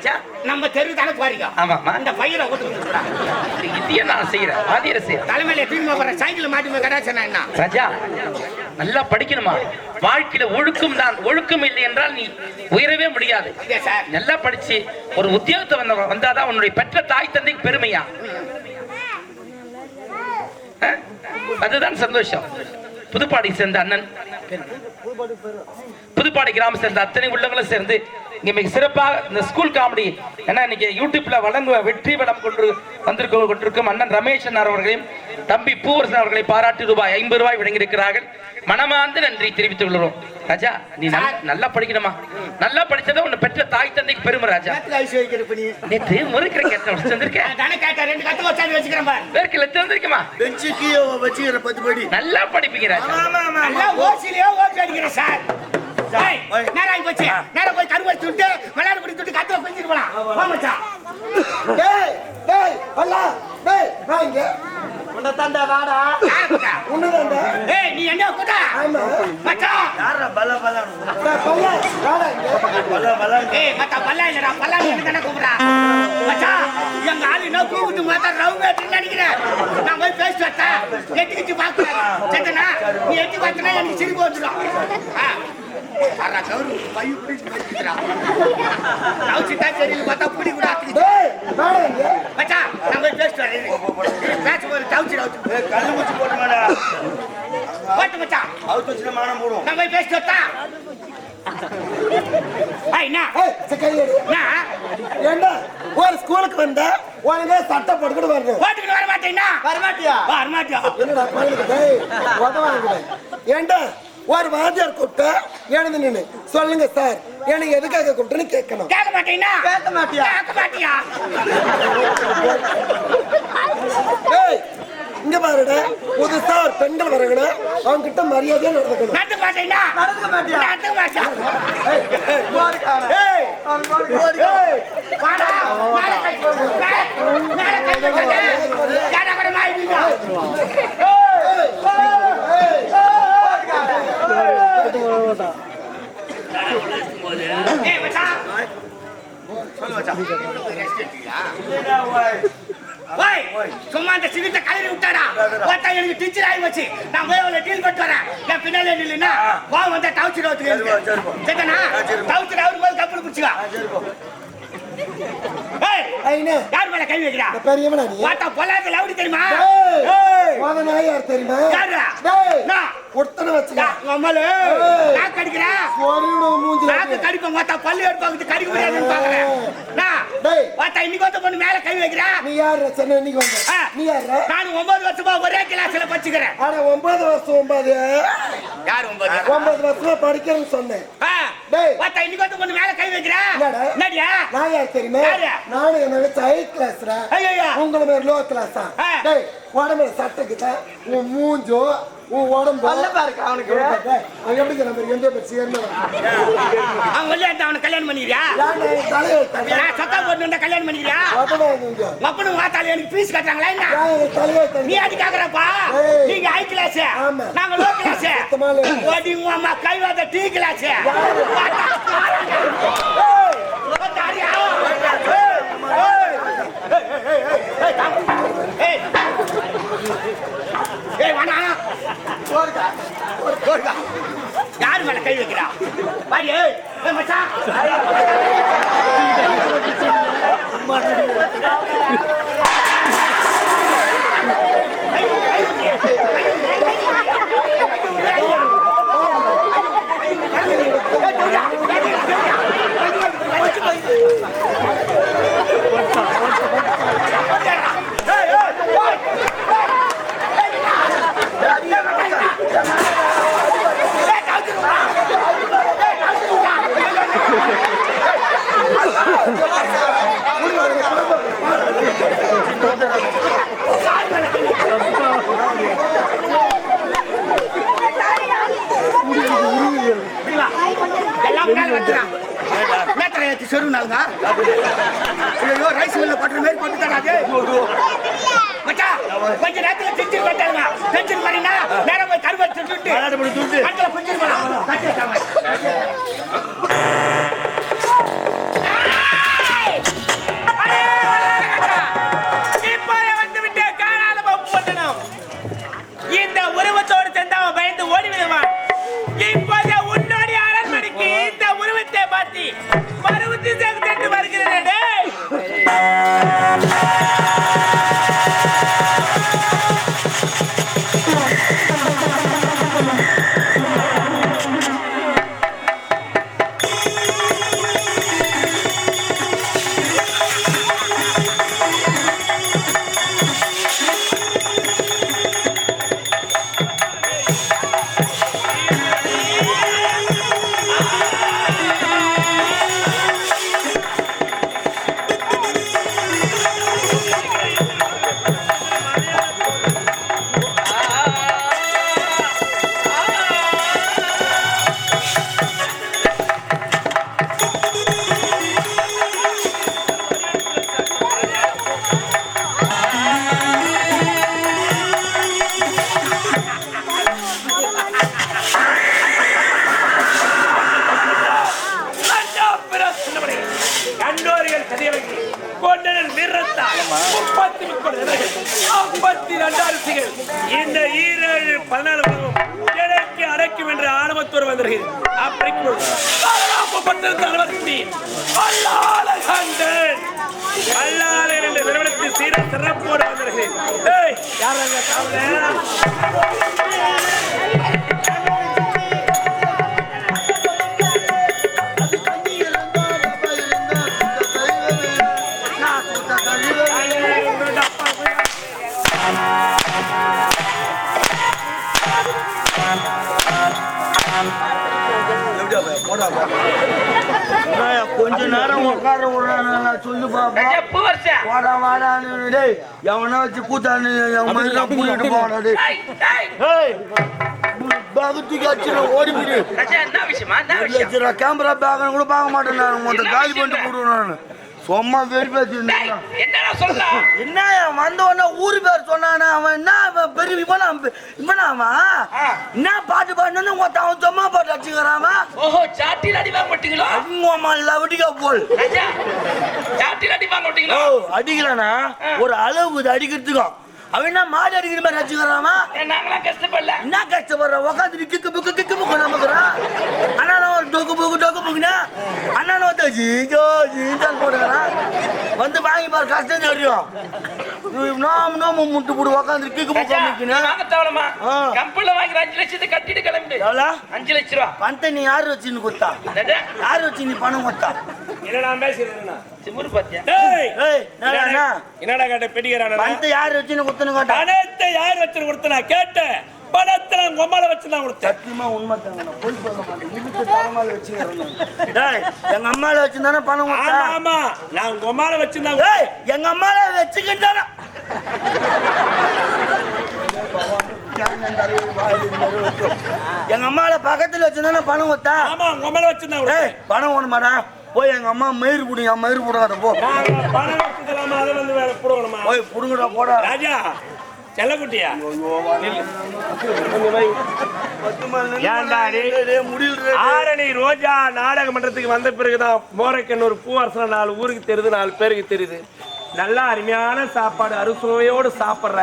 ராஜா நம்ம தெரு தானே பாருங்க ஆமாம்மா. இந்த பையில ஓட்டு இதையே நான் செய்யறேன் வாதியரை செய்யறேன் தலைமையில தூக்கி போற சைக்கிள் மாட்டி போய் கடாச்சனா என்ன? ராஜா நல்லா படிக்கணுமா? வாழ்க்கையில ஒழுக்கம் தான். ஒழுக்கம் இல்லை என்றால் நீ உயரவே முடியாது. நல்லா படிச்சு ஒரு உத்தியோகத்தை வந்த வந்தாதான் உன்னுடைய பெற்ற தாய் தந்தைக்கு பெருமையா? அதுதான் சந்தோஷம். புதுப்பாடி சேர்ந்த அண்ணன். புதுப்பாடி கிராமம் சேர்ந்த அத்தனை உள்ளவங்களும் சேர்ந்து இங்க மிக சிறப்பாக இந்த ஸ்கூல் காமெடி ஏன்னா இன்னைக்கு யூடியூப்ல வழங்கு வெற்றி படம் கொண்டு வந்திருக்க கொண்டிருக்கும் அண்ணன் ரமேஷ் அண்ணார் அவர்களையும் தம்பி பூவரசன் அவர்களை பாராட்டி ரூபாய் ஐம்பது ரூபாய் வழங்கியிருக்கிறார்கள். மனமார்ந்த நன்றி தெரிவித்துக் கொள்கிறோம். ராஜா நீ நல்ல- படிக்கணுமா? நல்லா படிச்சதை உன்னை பெற்ற தாய் தந்தைக்கு பெருமை ராஜா. நேற்று முறுக்கிற கேட்ட வந்திருக்கேன் வந்திருக்குமா பெஞ்சுக்கு வச்சுக்கிற பத்து படி. நல்லா படிப்பீங்க ராஜா. நல்லா ஓசிலேயே ஓசி அடிக்கிறேன் சார். ஆகி போச்சு. கருவறை சுட்டு விளையாட குடி சுட்டு கத்துல கொஞ்சிட்டு போலாம் போ மச்சான். டேய் டேய் அல்லா டேய் இங்க. உன்னை தாண்டா வாடா? உன்னதாண்டா. ஏய் நீ என்ன கூட்டா ஆமா. மச்சான். யாரா பல்ல பல்ல பல்ல வாடா பல்ல பல்ல ஏய் மச்சா பல்லா இல்லடா பல்லா நீ கூப்பிடா எங்க ஆளு என்ன கூப்பிட்டு மாத்தா ரவு வேட்டுன்னு நினைக்கிறேன் நான் போய் பேசி வச்சேன் எட்டி எட்டி பார்க்கல சரிண்ணா நீ எட்டி பார்த்தனா எனக்கு சிரிப்பு வந்துடும். அறா கௌரி பையு பிடிச்சு நவுச்சிட்டா சரியில் பார்த்தா பிடி கூட ஆத்துக்குது. மச்சா நான் போய் பேசிட்டு வரேன் கல்லு முச்சு போட்டு மாடா போட்டு மச்சா அவுத்து வச்சுட்டு மானம் போடும் நான் போய் பேசிட்டு வரட்டா என்ன ஒரு ஸ்கூலுக்கு வந்த உனக்கு சட்டை போட்டுக்கிட்டு வருது போட்டுக்கிட்டு வர மாட்டேன்னா வரமாட்டியா வர மாட்டியா என்னடா டேய் உதவாங்க ஏண்டா ஒரு வாத்தியார் கூப்பிட்டு எழுந்து நின்னு சொல்லுங்க சார் எனக்கு எதுக்காக கூப்பிட்டுன்னு கேட்கணும் கேட்க மாட்டீங்கன்னா கேட்க மாட்டியா? கேட்க மாட்டியா ஏய் இங்க பாருடா புதுசா ஒரு பெண்கள் வரங்கடா அவங்க கிட்ட மரியாதையா நடந்துக்கணும் மாட்டீங்கன்னா நடந்துக்க மாட்டியா? நடந்து மாட்டியா ஏய், ஏய், ஏய், வாடா மேல கை மேல மேல கை வைக்காத யாரா கூட மாயிடுங்க ஏய் மச்சான் ஓய் சும்மா அந்த சிவிட்ட கலரி விட்டாடா? பார்த்தா எனக்கு டீச்சர் ஆகி வச்சு நான் போய் அவளை டீல் பண்ணிட்டு வரேன். என் பின்னாலே நில்லுனா வா வந்தா டவுச்சர் அவுத்துக்கு சரிண்ணா டவுச்சர் அவுத்து போது கப்பல் பிடிச்சிக்கா. யார் மேல கை வைக்கிறா? பெரியவனா? பார்த்தா பொல்லாத லவுடி தெரியுமா? ஒருத்தனை வச்சுக்க. ஏய். நான் கடிக்கிறேன் மூஞ்சில நாக்கு. கடிப்போம் பார்த்தா பல்லு எடுப்பாங்க கடிக்க முடியாதுன்னு பாக்குறேன். பார்த்தா இன்னைக்கு வந்து பொண்ணு மேல கை வைக்கிறா நீ யாருடா? சென்னை இன்னைக்கு வந்த? நீ யாருடா? நான் ஒன்பது வருஷமா ஒரே கிளாஸ்ல படிச்சுக்கிறேன் அட, ஒன்பது வருஷம் ஒன்பது. யார் ஒன்பது ஒன்பது வருஷமா படிக்கிறேன்னு சொன்னேன். பார்த்தா இன்னைக்கு வந்து பொண்ணு மேல கை வைக்கிறா என்னடா? என்னடியா நான் யார் தெரியுமா? யாரு? நானும் என்னை வச்சு high class டா. ஐயையோ. உங்களை மாதிரி ஆ? ஆ. டேய், உடம்புல சட்டைக்கிட்ட, உன் மூஞ்சோ, உன் உடம்போ. டேய், அவன் எப்படி இருக்கிறான் பாரு, எந்த பேர் சேர்ந்தவன். அவன் வெளியே அவனை கல்யாணம் பண்ணிக்கிறியா ஏன்டா என் தலையை வைத்தாங்க? நான் சொத்தா போட்டு வந்தா கல்யாணம் பண்ணிக்கிறியா உடம்பா இங்க. மப்பனும் வாத்தால எனக்கு பீஸ் கட்டுறாங்களா என்ன ஏன் என் தலையை வைத்தாங்க? நீ அடி கேக்குறப்பா ஏய். நீங்க ஹை கிளாஸ் ஆமா. நாங்க லோ கிளாஸ் சுத்தமா இல்ல. ஓடி உங்க அம்மா கைவாத டீ கிளாஸ் யாரு மேல கை வைக்கிறா? பாரு மச்சான். ஐயோ ரைஸ் மில்ல பண்ற மாதிரி பண்ணி தராது. மச்சான் கொஞ்ச நேரத்துல டென்ஷன் பண்ணிட்டாங்க டென்ஷன் பண்ணினா நேரா போய் கருவறை சுட்டு. கட்டில குஞ்சிரு டேய் வாடா வாடான்னு டேய். எவனா வச்சு கூத்தான்னு மயிலா கூட்டிட்டு போவாடா டேய். ஏய் பகுத்துக்கு அடிச்சு ஓடி போடு விஷயம்? கேமரா பேக் கூட பார்க்க மாட்டேன் நான். மொத்த காலி பண்ணிட்டு போடுவேன் நான். சும்மா ஏய், என்னடா சொல்றா என்ன வந்த உடனே ஊரு பேர் சொன்னானே? அவன் என்ன அவன் பெரிய இவனா இவனா அவன். என்ன பாட்டு பாடுன்னு ஒருத்தன் அவன் சும்மா பாட்டு அடிச்சுக்கிறான் ஓஹோ சாட்டில் அடி வாங்க மாட்டீங்களோ? அம்மா லவடிக்கா போல். சாட்டில் அடி வாங்க ஓ மாட்டீங்களோ அடிக்கலனா ஒரு அளவு இது அடிக்கிறதுக்கும். அவன் மாடு அடிக்கிற மாதிரி அடிச்சுக்கிறாமா ஏன் நாங்களாம் கஷ்டப்படல. என்ன கஷ்டப்படுற? உட்காந்து கிக்கு புக்கு கிக்கு புக்கு நமக்குறான் அண்ணா ஒரு டொக்கு புக்கு டொக்கு புக்குனா அண்ணா வந்து ஜீஜோ ஜீஜான் போடுறான் வந்து வாங்கி பாரு கஷ்டம் தெரியும் நாம நாம முட்டு போடு உட்காந்து கிக்கு புக்கு நிற்கணும் வாங்க அஞ்சு லட்சத்தை கட்டிட்டு எவ்வளோ? அஞ்சு லட்ச ரூபா. பணத்தை நீ யார் வச்சுன்னு கொடுத்தா? ராஜா யார் வச்சு நீ பணம் கொடுத்தா? என்னடா பேசுறேன் திமுரு பாத்தியா? என்னடா என்னடா கேட்ட பெட்டிக்கிறான பணத்தை யார் வச்சுன்னு கொடுத்துன்னு கேட்டா? பணத்தை யார் வச்சு கொடுத்த நான் கேட்டேன். பணத்தை நான் கொம்மால வச்சு நான் கொடுத்தேன். சத்தியமா உண்மை தாங்க பொய் சொல்ல மாட்டேன். இழுத்து தரமால வச்சுக்கிறேன் டேய் எங்க அம்மால வச்சுதானே பணம் ஆமா கொடுத்தா? ஆமா நான் கொம்மால வச்சு நான் ஏய் எங்க அம்மால வச்சுக்கிட்டானா எங்க அம்மால பக்கத்துல வச்சுதானே பணம் கொடுத்தா ஆமா கொம்மால வச்சு நான் ஏய் பணம் ஒண்ணுமாடா போய் எங்க அம்மா மயிர் புடிங்க மயிர் புடாத போ. நாங்க பணம் வச்சுக்கலாமா அதை வந்து வேற புடுங்கணுமா? போய் புடுங்கடா போடா. ராஜா செல்லக்குட்டியா? ஆரணி ரோஜா நாடக மன்றத்துக்கு வந்த பிறகுதான் மோரக்கன் ஒரு பூவரசன நாலு ஊருக்கு தெரியுது நாலு பேருக்கு தெரியுது. நல்லா அருமையான சாப்பாடு அறுசுவையோடு சாப்பிட்ற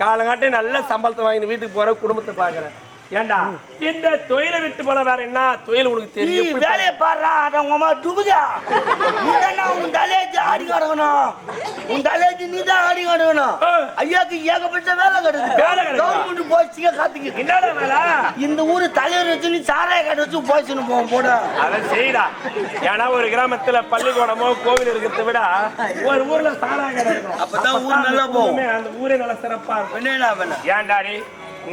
காலங்காட்டி நல்ல சம்பளத்தை வாங்கி வீட்டுக்கு போகிறேன் குடும்பத்தை பார்க்குறேன். ஏன்டா இந்த தொழிலை விட்டு போல வேற என்ன? தொழில் உனக்கு தெரியும். வேலையை பாடுறா அட உங்க அம்மா தானே உன் தலையச்சு ஆடி கிடக்கணும் உன் தலையச்சு நீ தான் ஆடி கிடக்கணும். ஐயாக்கு ஏகப்பட்ட வேலை கிடக்குதா? கவர்மெண்ட் போச்சுக்க காத்துக்கு. என்னடா வேலை? இந்த ஊரு தலைவர் வச்சு நீ சாராய கடை வச்சு போச்சுன்னு போவோம் போட. அதை செய்டா. ஏன்னா ஒரு கிராமத்துல பள்ளிக்கூடமோ கோவில் இருக்கிறத விட ஒரு ஊர்ல சாராய கடை இருக்கணும் அப்பதான் ஊர் நல்லா போகும். அந்த ஊரே நல்லா சிறப்பா இருக்கும். என்னடா வேலை ஏன்டா நீ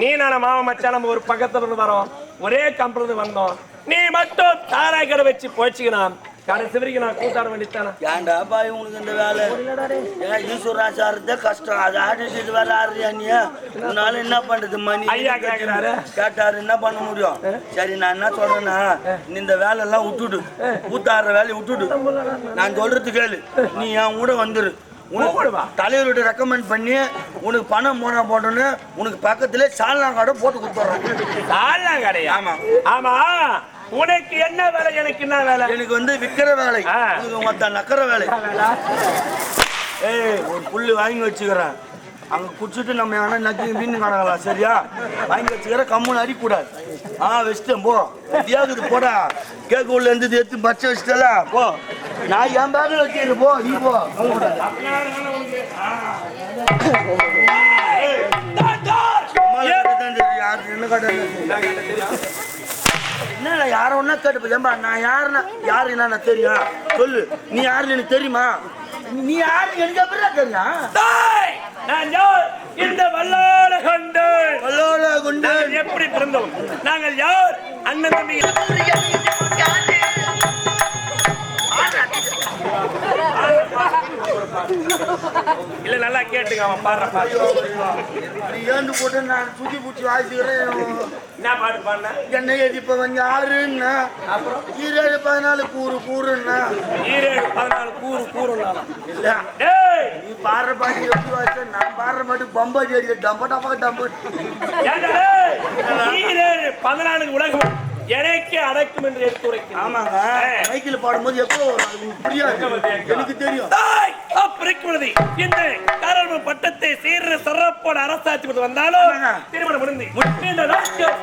நீ நான மாமா மச்சான் நம்ம ஒரு பக்கத்துல இருந்து வரோம். ஒரே கம்பெனி இருந்து வந்தோம். நீ மட்டும் தாராய் கடை வச்சு போச்சுக்கணும் கடைசி வரைக்கும் நான் கூட்டாட வேண்டித்தானே ஏன்டா பாய் உனக்கு இந்த வேலை? ஈஸ்வராஜ் ஆடுறதே கஷ்டம். அது ஆடிட்டு வேலை ஆடுறியா நீ? உன்னால என்ன பண்றது மணி? ஐயா கேக்குறாரு. கேட்டாரு என்ன பண்ண முடியும்? சரி நான் என்ன சொல்றேன்னா நீ இந்த வேலை எல்லாம் விட்டுடு கூத்தாடுற வேலையை விட்டுடு. நான் சொல்றது கேளு. நீ என் கூட வந்துரு. தலைவர்கிட்ட ரெக்கமெண்ட் பண்ணி உனக்கு பணம் போனா போட்டோன்னு உனக்கு பக்கத்துல சால்னா கடை போட்டு கொடுத்துட்றேன் தாழ்லா கடையா ஆமா. ஆமா. உனக்கு என்ன வேலை எனக்கு என்ன வேலை? எனக்கு வந்து விக்கிற வேலை. உனக்கு மொத்த நக்கிற வேலை? ஏய் ஒரு புல்லு வாங்கி வச்சுக்கிறேன். அங்க குடிச்சிட்டு நம்ம வேணா நக்கி மீன் காணலாம் சரியா? வாங்கி வச்சுக்கிற கம்முன்னு அடிக்கூடாது. ஆ வச்சிட்டேன் போ. தியாகுது போடா. கேக்கு உள்ள இருந்து எடுத்து பச்சை வச்சுட்டல போ. நான் என் பேக்கில் வச்சுக்கிறேன் போ நீ போ. தெரியும், என்ன கடை தெரியும். என்னடா யார ஒன்னா கேட்டு ஏம்பா நான் யாருன்னா யாரு என்ன தெரியும்? சொல்லு. நீ யாருன்னு எனக்கு தெரியுமா? நீ யாரு எனக்கு அப்புறம் தெரியும்? நான் யார்? இந்த வல்லாள கண்டு வல்லோல குண்டு நாங்கள் எப்படி பிறந்தோம் நாங்கள் யார்? அண்ணன் தம்பி இல்ல நல்லா கேட்டுங்க அவன் பாடுற பாட்டு. ஏந்து போட்டு நான் சுத்தி பூச்சி வாசிக்கிறேன்? என்ன பாட்டு பாடின? என்ன எதிப்ப வந்து ஆறுன்னா அப்புறம்? ஈரேழு பதினாலு கூறு கூறுன்னா? ஈரேழு பதினாலு கூறு கூறுனாலும் இல்ல. நீ பாடுற பாட்டு எப்படி வாச நான் பாடுற பாட்டு பம்பா அடிக்க டம்ப டப்பா டம்பு? ஈரேழு பதினாலு உலகம் எனக்கு அடக்கும் என்று எடுத்து உரைக்கிறேன். ஆமாங்க. மைக்கில் பாடும்போது எப்போ புரியாது. எனக்கு தெரியும். அப்பிரிக்குமதி இந்த காரண பட்டத்தை சீர சரப்போட அரசாட்சி கொண்டு வந்தாலும். திருமணம் முடிந்து இந்த நாட்கள்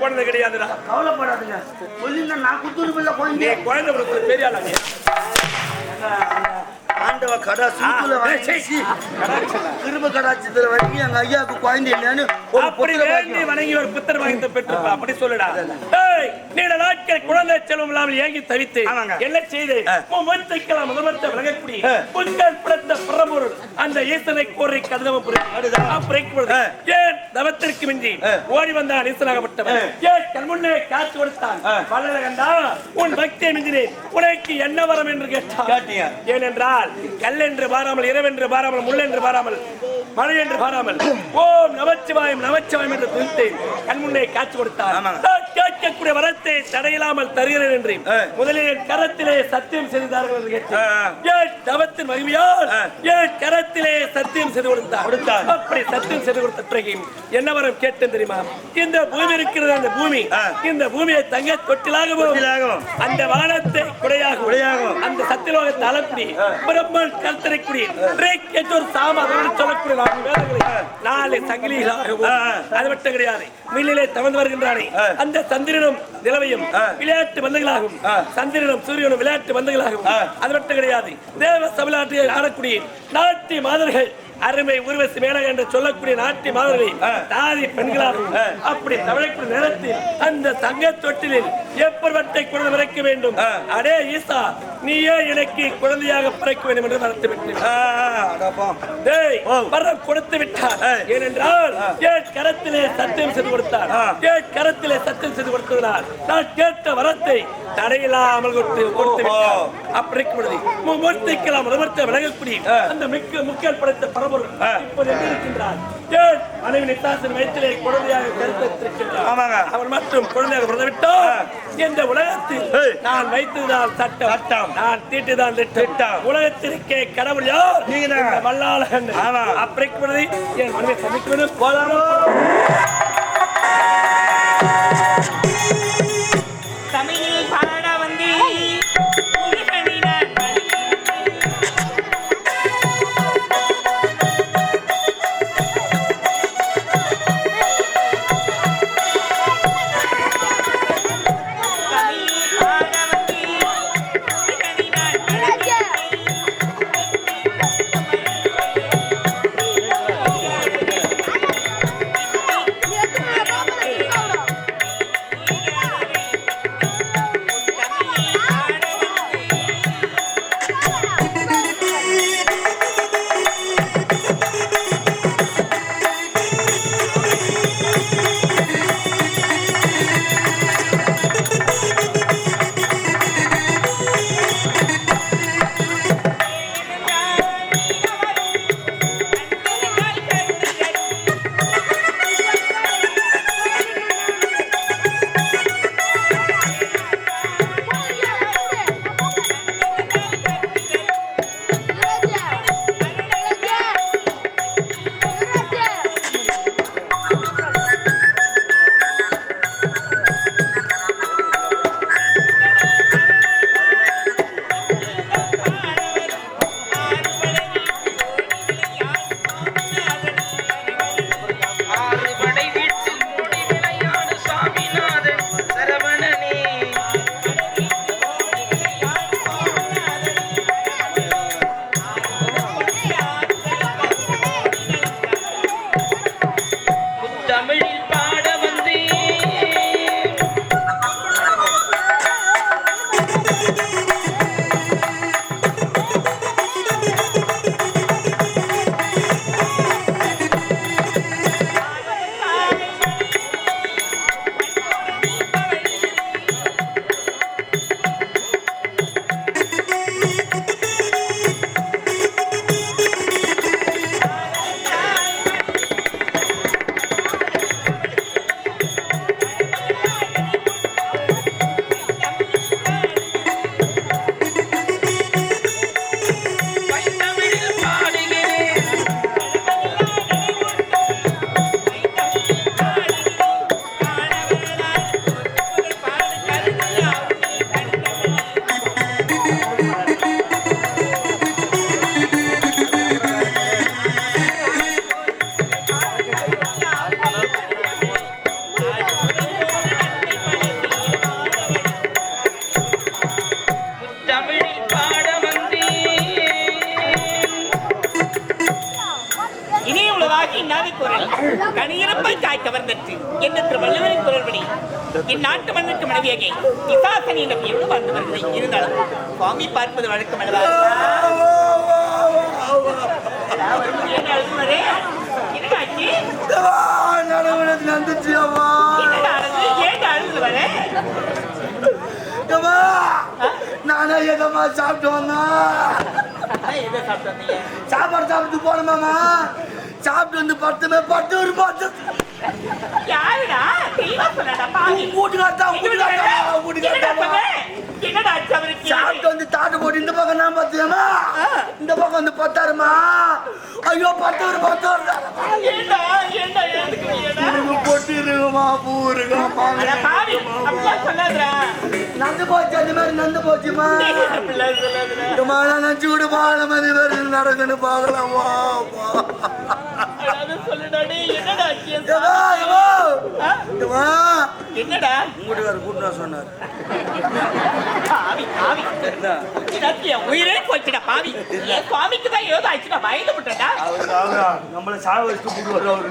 குழந்தை கிடையாதுடா. கவலைப்படாதுங்க. சொல்லிருந்தா நான் குத்துருப்பில்ல குழந்தை குழந்தை பெரிய ஆளாங்க ஆண்டவ கடா திரும்ப எங்க ஐயாவுக்கு குழந்தை இல்லைன்னு அப்படி வேண்டி வணங்கி ஒரு புத்தர் வாங்கி பெற்று அப்படி சொல்லுடா. ஏய், நீண்ட நாட்கள் குழந்தை செல்வம் இல்லாமல் ஏங்கி தவித்து. என்ன செய்து? விலகக்கூடிய பிறந்த அந்த ஈசனை கோரி கதவம் புரியும். ஏன் தவத்திற்கு மிஞ்சி. ஓடி வந்தான் ஈசனாகப்பட்டவன். ஏன் கண் முன்னே காட்சி கொடுத்தான்? ஆ. வல்லல கண்டா உன் பக்தியை மிஞ்சினேன். உனக்கு என்ன வரம் என்று கேட்டான். கேட்டீங்க. ஏனென்றால் கல்லென்று பாராமல் இரவென்று பாராமல் முள்ளென்று பாராமல் மழை என்று பாராமல் ஓம் நமச்சிவாயம் நமச்சிவாயம் என்று துதித்து கண்முன்னே காட்சி கொடுத்தார் கேட்கக்கூடிய வரத்தை தடையில்லாமல் தருகிறேன் என்று. முதலில் கரத்திலே சத்தியம் செய்தார்கள் என்று. ஏன் தவத்தின் மகிமையால். ஏன் கரத்திலே சத்தியம் செய்து கொடுத்தார் கொடுத்தார். அப்படி சத்தியம் செய்து கொடுத்த பிறகு என்ன வரம் கேட்டேன் தெரியுமா இந்த பூமி இருக்கிறது அந்த பூமி. இந்த பூமியை தங்க தொட்டிலாகவும். அந்த வானத்தை குடையாகவும் குடையாகவும். அந்த சத்தியலோகத்தை அளக்குடி பிரம்மன் கல்தரைக்குடி ஒரு சாம அதோடு சொல்லக்கூடிய நான்கு வேதங்களை நாலு சங்கிலிகளாகவும் ஆ. அது மட்டும் கிடையாது மில்லிலே தவழ்ந்து வருகின்றானே. அந்த சந்திரனும் நிலவையும். விளையாட்டு பந்துகளாகும் ஆ. சந்திரனும் சூரியனும் விளையாட்டு பந்துகளாகும் ஆ. அது மட்டும் கிடையாது தேவ தமிழ்நாட்டில் ஆடக்கூடிய நாட்டிய மாதர்கள் அருமை உருவசி மேலக என்று சொல்லக்கூடிய நாட்டிய மாதர்கள் ஆ. தாதி பெண்களாகும் ஆ. அப்படி தமிழக்கூடிய நேரத்தில் அந்த தங்க தொட்டிலில் எப்பொருவத்தை குழந்தை பிறக்க வேண்டும். அடே ஈசா நீயே எனக்கு குழந்தையாக பிறக்க வேண்டும் என்று மறுத்து விட்டேன். வரம் கொடுத்து விட்டார். ஏனென்றால் ஏன் கரத்திலே சத்தியம் செய்து கொடுத்தார். ஏன் கரத்திலே சத்தியம் செய்து கொடுத்ததனால் நான் கேட்ட வரத்தை தடையில்லாமல் கொடுத்து கொடுத்து அப்படி இருக்கும் பொழுது விலகக்கூடிய ஆ. அந்த மிக்க முக்கிய படைத்த பரம்பொருள் ஆ. இப்போது எங்கே இருக்கின்றார் ஏன் மனைவி நித்தாசன் வயிற்றிலே குழந்தையாக கருத்திருக்கின்றார் ஆமாங்க. அவன் மட்டும் குழந்தையாக பிறந்து விட்டால் இந்த உலகத்தில். நான் வைத்ததுதான் சட்டம் சட்டம். நான் தீட்டுதான் திட்டம். உலகத்திற்கே கடவுள் யார். இந்த வல்லாளன் ஆமா. அப்படி பொழுது என் மனைவி சமைக்கிறது போதாமல் தமிழ் என்ற திருவள்ளுவரின் குரல்படி இந்நாட்டு மன்னருக்கு மனைவியாகி பிசாசனி நம்பியோடு வாழ்ந்து வருகிறேன் இருந்தாலும் சுவாமி பார்ப்பது வழக்கம் அல்லவா? நானே எதம்மா சாப்பிட்டு வந்தா அதான் எதை சாப்பிட்டு வந்தீங்க? சாப்பாடு சாப்பிட்டு போனோமாமா சாப்பிட்டு வந்து பத்துமே பத்து ஒரு பத்து யாருடா? சாப்பிட்டு வந்து தாட்டு போட்டு இந்த பக்கம் நான் பத்தியமா இந்த பக்கம் வந்து பத்தாருமா ஐயோ பத்து ஒரு பத்து ஒரு. ஏண்டா? ஏண்டா? எழுந்துக்கிறீங்கடா? பொட்டி இருக்குமா பூ இருக்குமா அட பாவி, அப்படிலாம் சொல்லாதடா. நந்து போச்சு அந்த மாதிரி நந்து போச்சுமா? அப்படிலாம் சொல்லாதடா. மழை நச்சு விட பால மதி வருது நடக்கணும் பார்க்கலாமா என்னடா உங்கள்கிட்ட கூட்டு சொன்னார். உயிரே போச்சுடா பாவி. என் சுவாமிக்கு தான் ஏதோ ஆச்சுடா பயந்து விட்டா நம்மள சாக வச்சுட்டு கூட்டு வர்றவரு